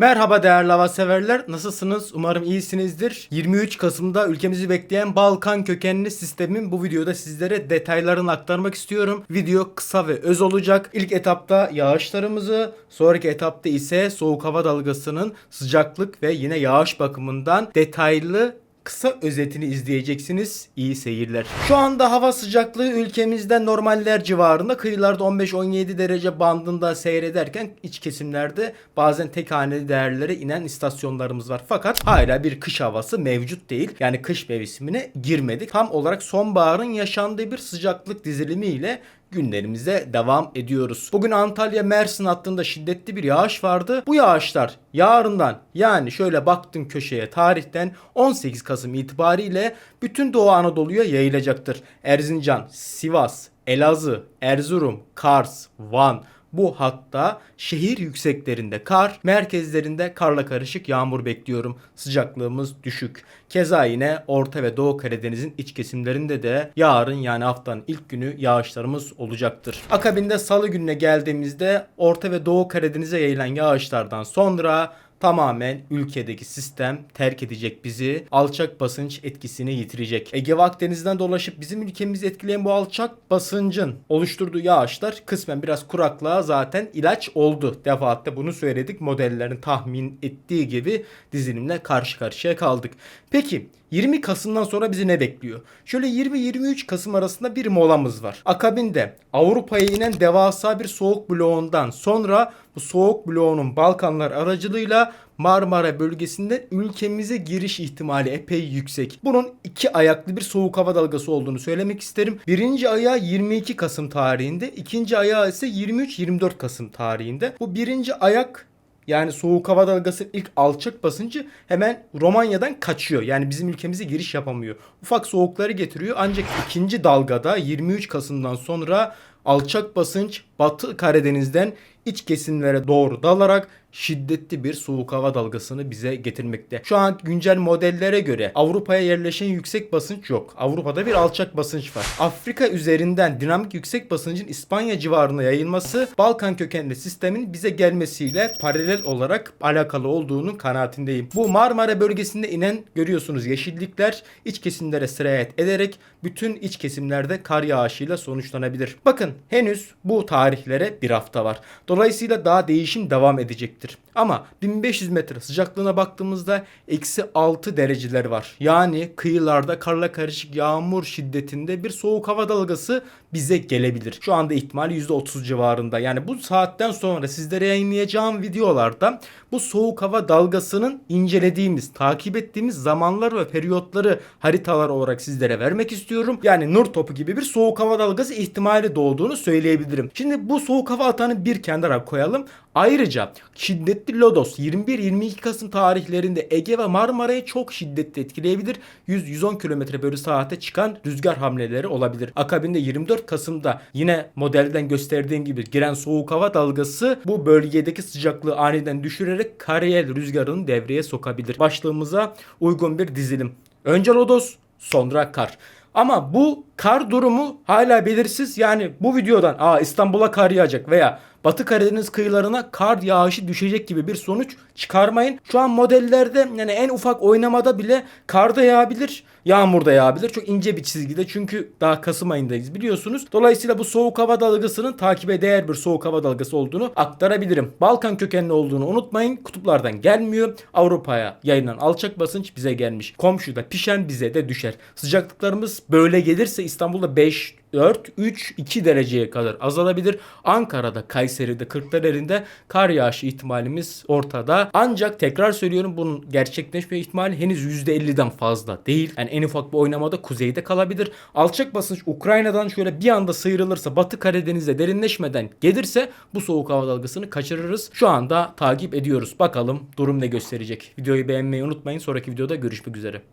Merhaba değerli hava severler. Nasılsınız? Umarım iyisinizdir. 23 Kasım'da ülkemizi bekleyen Balkan kökenli sistemin bu videoda sizlere detaylarını aktarmak istiyorum. Video kısa ve öz olacak. İlk etapta yağışlarımızı, sonraki etapta ise soğuk hava dalgasının sıcaklık ve yine yağış bakımından detaylı kısa özetini izleyeceksiniz. İyi seyirler. Şu anda hava sıcaklığı ülkemizde normaller civarında. Kıyılarda 15-17 derece bandında seyrederken iç kesimlerde bazen tek haneli değerlere inen istasyonlarımız var. Fakat hala bir kış havası mevcut değil. Yani kış mevsimine girmedik. Tam olarak sonbaharın yaşandığı bir sıcaklık dizilimi ile günlerimize devam ediyoruz. Bugün Antalya Mersin hattında şiddetli bir yağış vardı. Bu yağışlar yarından yani şöyle baktım köşeye tarihten 18 Kasım itibariyle bütün Doğu Anadolu'ya yayılacaktır. Erzincan, Sivas, Elazığ, Erzurum, Kars, Van, bu hatta şehir yükseklerinde kar, merkezlerinde karla karışık yağmur bekliyorum. Sıcaklığımız düşük. Keza yine Orta ve Doğu Karadeniz'in iç kesimlerinde de yarın yani haftanın ilk günü yağışlarımız olacaktır. Akabinde salı gününe geldiğimizde Orta ve Doğu Karadeniz'e yayılan yağışlardan sonra tamamen ülkedeki sistem terk edecek bizi. Alçak basınç etkisini yitirecek. Ege ve dolaşıp bizim ülkemizi etkileyen bu alçak basıncın oluşturduğu yağışlar kısmen biraz kuraklığa zaten ilaç oldu. Defaatle bunu söyledik. Modellerin tahmin ettiği gibi dizilimle karşı karşıya kaldık. Peki 20 Kasım'dan sonra bizi ne bekliyor? Şöyle 20-23 Kasım arasında bir molamız var. Akabinde Avrupa'ya inen devasa bir soğuk bloğundan sonra bu soğuk bloğunun Balkanlar aracılığıyla Marmara bölgesinde ülkemize giriş ihtimali epey yüksek. Bunun iki ayaklı bir soğuk hava dalgası olduğunu söylemek isterim. Birinci ayağı 22 Kasım tarihinde, ikinci ayağı ise 23-24 Kasım tarihinde. Bu birinci ayak yani soğuk hava dalgası ilk alçak basıncı hemen Romanya'dan kaçıyor. Yani bizim ülkemize giriş yapamıyor. Ufak soğukları getiriyor. Ancak ikinci dalgada 23 Kasım'dan sonra alçak basınç Batı Karadeniz'den iç kesimlere doğru dalarak şiddetli bir soğuk hava dalgasını bize getirmekte. Şu an güncel modellere göre Avrupa'ya yerleşen yüksek basınç yok. Avrupa'da bir alçak basınç var. Afrika üzerinden dinamik yüksek basıncın İspanya civarına yayılması Balkan kökenli sistemin bize gelmesiyle paralel olarak alakalı olduğunun kanaatindeyim. Bu Marmara bölgesinde inen görüyorsunuz yeşillikler iç kesimlere sirayet ederek bütün iç kesimlerde kar yağışıyla sonuçlanabilir. Bakın henüz bu tarihlere bir hafta var. Dolayısıyla daha değişim devam edecektir. Ama 1500 metre sıcaklığına baktığımızda eksi 6 dereceler var. Yani kıyılarda karla karışık yağmur şiddetinde bir soğuk hava dalgası bize gelebilir. Şu anda ihtimal %30 civarında. Yani bu saatten sonra sizlere yayınlayacağım videolarda bu soğuk hava dalgasının incelediğimiz, takip ettiğimiz zamanlar ve periyotları haritalar olarak sizlere vermek istiyorum. Yani nur topu gibi bir soğuk hava dalgası ihtimali doğduğunu söyleyebilirim. Şimdi bu soğuk hava atanı bir kenara koyalım. Ayrıca şiddetli lodos 21-22 Kasım tarihlerinde Ege ve Marmara'yı çok şiddetli etkileyebilir. 100-110 km bölü saate çıkan rüzgar hamleleri olabilir. Akabinde 24 Kasım'da yine modelden gösterdiğim gibi giren soğuk hava dalgası bu bölgedeki sıcaklığı aniden düşürerek karayel rüzgarını devreye sokabilir. Başlığımıza uygun bir dizilim. Önce lodos sonra kar. Ama bu kar durumu hala belirsiz. Yani bu videodan aa İstanbul'a kar yağacak veya Batı Karadeniz kıyılarına kar yağışı düşecek gibi bir sonuç çıkarmayın. Şu an modellerde yani en ufak oynamada bile kar da yağabilir, yağmur da yağabilir. Çok ince bir çizgide çünkü daha Kasım ayındayız biliyorsunuz. Dolayısıyla bu soğuk hava dalgasının takibe değer bir soğuk hava dalgası olduğunu aktarabilirim. Balkan kökenli olduğunu unutmayın. Kutuplardan gelmiyor. Avrupa'ya yayılan alçak basınç bize gelmiş. Komşuda pişen bize de düşer. Sıcaklıklarımız böyle gelirse İstanbul'da 5 4, 3, 2 dereceye kadar azalabilir. Ankara'da, Kayseri'de, Kırklareli'nde kar yağışı ihtimalimiz ortada. Ancak tekrar söylüyorum bunun gerçekleşme ihtimali henüz %50'den fazla değil. Yani en ufak bir oynamada kuzeyde kalabilir. Alçak basınç Ukrayna'dan şöyle bir anda sıyrılırsa Batı Karadeniz'e derinleşmeden gelirse bu soğuk hava dalgasını kaçırırız. Şu anda takip ediyoruz. Bakalım durum ne gösterecek. Videoyu beğenmeyi unutmayın. Sonraki videoda görüşmek üzere.